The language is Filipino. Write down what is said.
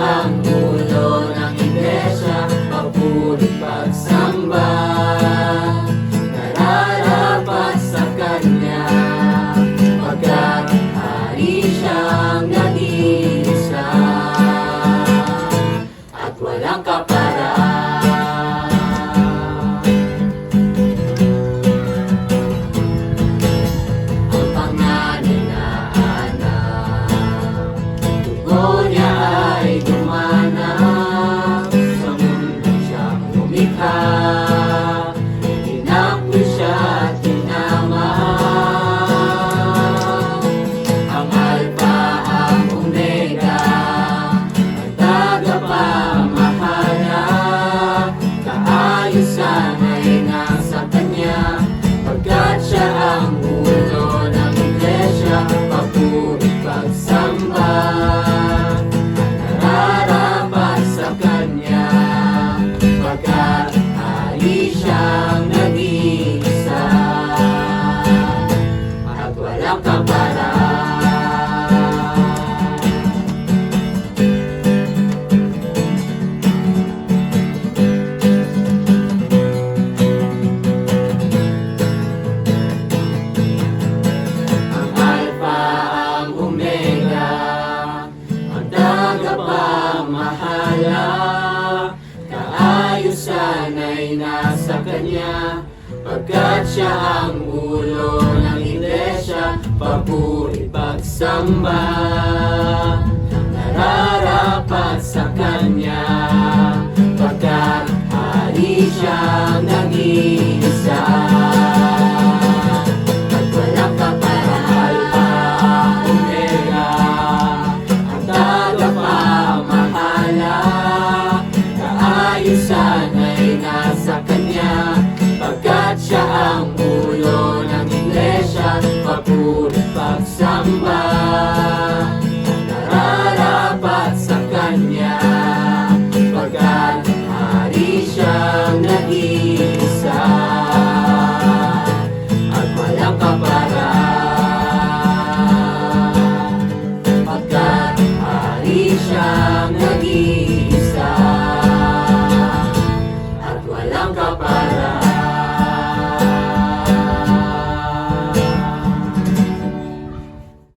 amor. ay nasa Kanya. Pagkat siya ang ulo ng iglesia Papuri pagsamba. Nararapat sa Kanya. Pagkat hari siya nag-iisa.